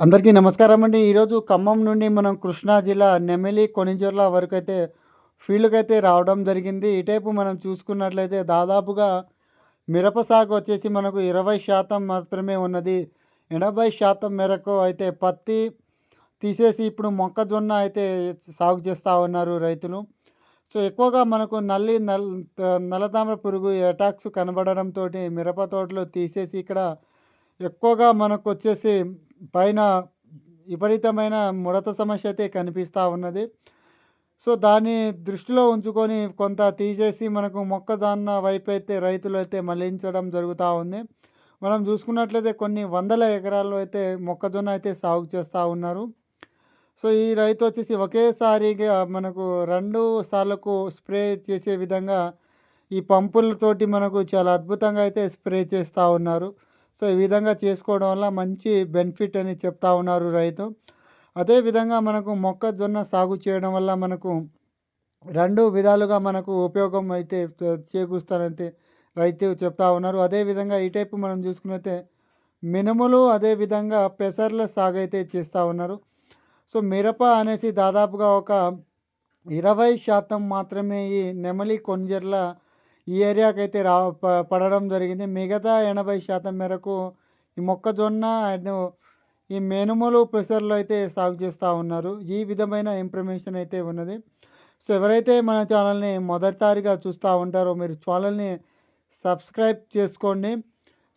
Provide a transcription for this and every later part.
అందరికీ నమస్కారం అండి. ఈరోజు ఖమ్మం నుండి మనం కృష్ణా జిల్లా నెమిలి కొనిజర్ల వరకు అయితే ఫీల్డ్కి అయితే రావడం జరిగింది. ఇటైపు మనం చూసుకున్నట్లయితే దాదాపుగా మిరప సాగు వచ్చేసి మనకు ఇరవై శాతం మాత్రమే ఉన్నది. ఎనభై శాతం మేరకు అయితే పత్తి తీసేసి ఇప్పుడు మొక్కజొన్న అయితే సాగు చేస్తూ ఉన్నారు రైతులు. సో ఎక్కువగా మనకు నల్లి నల్ నల్లతామర పురుగు అటాక్స్ కనబడడంతో మిరప తోటలు తీసేసి ఇక్కడ ఎక్కువగా మనకు వచ్చేసి పైన విపరీతమైన ముడత సమస్య అయితే కనిపిస్తూ ఉన్నది. సో దాన్ని దృష్టిలో ఉంచుకొని కొంత తీసేసి మనకు మొక్కజొన్న వైపు అయితే రైతులు అయితే మళ్ళించడం జరుగుతూ ఉంది. మనం చూసుకున్నట్లయితే కొన్ని వందల ఎకరాల్లో అయితే మొక్కజొన్న అయితే సాగు చేస్తూ ఉన్నారు. సో ఈ రైతు వచ్చేసి ఒకేసారిగా మనకు రెండు సార్లకు స్ప్రే చేసే విధంగా ఈ పంపులతోటి మనకు చాలా అద్భుతంగా అయితే స్ప్రే చేస్తూ ఉన్నారు. సో ఈ విధంగా చేసుకోవడం వల్ల మంచి బెనిఫిట్ అని చెప్తా ఉన్నారు రైతు. అదేవిధంగా మనకు మొక్కజొన్న సాగు చేయడం వల్ల మనకు రెండు విధాలుగా మనకు ఉపయోగం అయితే చేకూరుస్తారంటే రైతు చెప్తా ఉన్నారు. అదేవిధంగా ఈ టైపు మనం చూసుకున్నైతే మినుములు అదేవిధంగా పెసర్ల సాగు అయితే చేస్తూ ఉన్నారు. సో మిరప అనేసి దాదాపుగా ఒక ఇరవై శాతం మాత్రమే ఈ నెమలి కొంజర్ల ఈ ఏరియాకి అయితే రా పడడం జరిగింది. మిగతా ఎనభై శాతం మేరకు ఈ మొక్కజొన్న అండ్ ఈ మెనుములు ప్రెషర్లో అయితే సాగు చేస్తూ ఉన్నారు. ఈ విధమైన ఇన్ఫర్మేషన్ అయితే ఉన్నది. సో ఎవరైతే మన ఛానల్ని మొదటిసారిగా చూస్తూ ఉంటారో మీరు ఛానల్ని సబ్స్క్రైబ్ చేసుకోండి.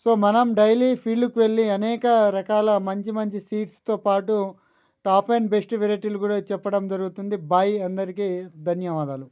సో మనం డైలీ ఫీల్డ్కి వెళ్ళి అనేక రకాల మంచి మంచి సీడ్స్తో పాటు టాప్ అండ్ బెస్ట్ వెరైటీలు కూడా చెప్పడం జరుగుతుంది. బాయ్ అందరికీ ధన్యవాదాలు.